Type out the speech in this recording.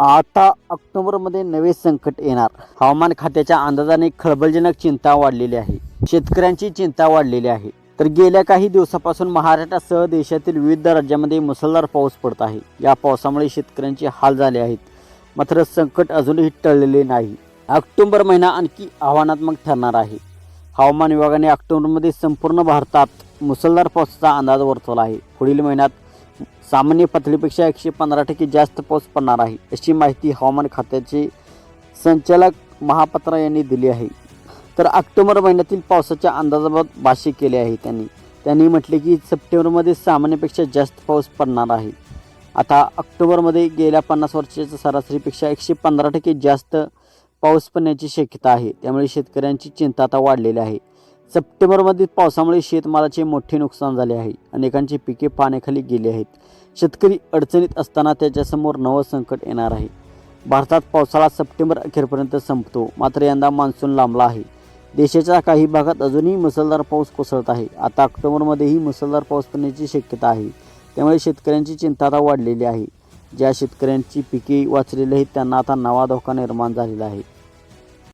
आता ऑक्टोबरमध्ये नवे संकट येणार. हवामान खात्याच्या अंदाजाने खळबळजनक चिंता वाढलेली आहे. शेतकऱ्यांची चिंता वाढलेली आहे. तर गेल्या काही दिवसापासून महाराष्ट्रासह देशातील विविध राज्यामध्ये मुसळधार पाऊस पडत आहे. या पावसामुळे शेतकऱ्यांचे हाल झाले आहेत. मात्र संकट अजूनही टळलेले नाही. ऑक्टोबर महिना आणखी आव्हानात्मक ठरणार आहे. हवामान विभागाने ऑक्टोबरमध्ये संपूर्ण भारतात मुसळधार पावसाचा अंदाज वर्तवला आहे. पुढील महिन्यात सामान्य पातळीपेक्षा एकशे पंधरा टक्के जास्त पाऊस पडणार आहे अशी माहिती हवामान खात्याचे संचालक महापात्रा यांनी दिली आहे. तर ऑक्टोबर महिन्यातील पावसाच्या अंदाजाबाबत भाष्य केले आहे त्यांनी. त्यांनी म्हटले की सप्टेंबरमध्ये सामान्यपेक्षा जास्त पाऊस पडणार आहे. आता ऑक्टोबरमध्ये गेल्या पन्नास वर्षाच्या सरासरीपेक्षा एकशे पंधरा टक्के जास्त पाऊस पडण्याची शक्यता आहे. त्यामुळे शेतकऱ्यांची चिंता आता वाढलेली आहे. सप्टेंबरमध्ये पावसामुळे शेतमालाचे मोठे नुकसान झाले आहे. अनेकांची पिके पाण्याखाली गेली आहेत. शेतकरी अडचणीत असताना त्याच्यासमोर नवं संकट येणार आहे. भारतात पावसाळा सप्टेंबर अखेरपर्यंत संपतो. मात्र यंदा मान्सून लांबला आहे. देशाच्या काही भागात अजूनही मुसळधार पाऊस कोसळत आहे. आता ऑक्टोबरमध्येही मुसळधार पाऊस पडण्याची शक्यता आहे. त्यामुळे शेतकऱ्यांची चिंता आता वाढलेली आहे. ज्या शेतकऱ्यांची पिके वाचलेली आहेत त्यांना आता नवा धोका निर्माण झालेला आहे.